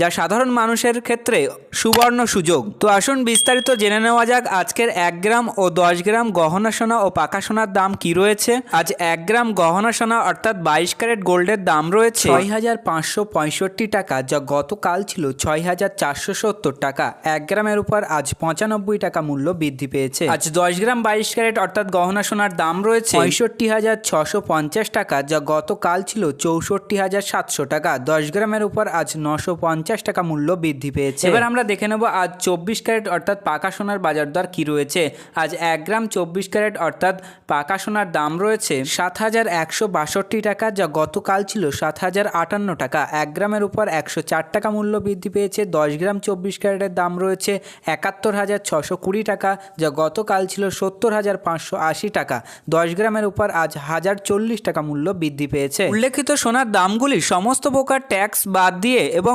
যা সাধারণ মানুষের ক্ষেত্রে সুবর্ণ সুযোগ। তো আসুন বিস্তারিত জেনে নেওয়া যাক আজকের এক গ্রাম ও দশ গ্রাম গহনা সোনা ও পাকা সোনার দাম কি রয়েছে। আজ এক গ্রাম গহনা সোনা অর্থাৎ বাইশ ক্যারেট গোল্ডের দাম রয়েছে ছয় হাজার পাঁচশো পঁয়ষট্টি টাকা, যা গতকাল ছিল ছয় হাজার চারশো সত্তর টাকা। এক গ্রামের উপর আজ পঁচানব্বই টাকা মূল্য বৃদ্ধি পেয়েছে। আজ দশ গ্রাম বাইশ ক্যারেট অর্থাৎ গহনা সোনার দাম রয়েছে পঁয়ষট্টি হাজার ছশো পঞ্চাশ টাকা, যা গতকাল ছিল চৌষট্টি হাজার সাতশো টাকা। দশ গ্রামের উপর আজ নশো পঞ্চাশ টাকা মূল্য বৃদ্ধি পেয়েছে। এবার আমরা দেখে নেব আজ চব্বিশ ক্যারেট অর্থাৎ পাকা সোনার বাজার দর কি রয়েছে। আজ এক গ্রাম চব্বিশ ক্যারেট অর্থাৎ পাকা সোনার দাম রয়েছে সাত হাজার একশো বাষট্টি টাকা যা গতকাল ছিল সাত হাজার আটান্ন টাকা। এক গ্রামের উপর একশো চার টাকা মূল্য বৃদ্ধি পেয়েছে দশ গ্রাম চব্বিশ ক্যারেটের দাম রয়েছে একাত্তর হাজার ছশো কুড়ি টাকা যা গতকাল ছিল সত্তর হাজার পাঁচশো আশি টাকা। দশ গ্রামের উপর আজ হাজার চল্লিশ টাকা মূল্য বৃদ্ধি পেয়েছে। উল্লেখিত সোনার দামগুলি সমস্ত প্রকার ট্যাক্স বাদ দিয়ে এবং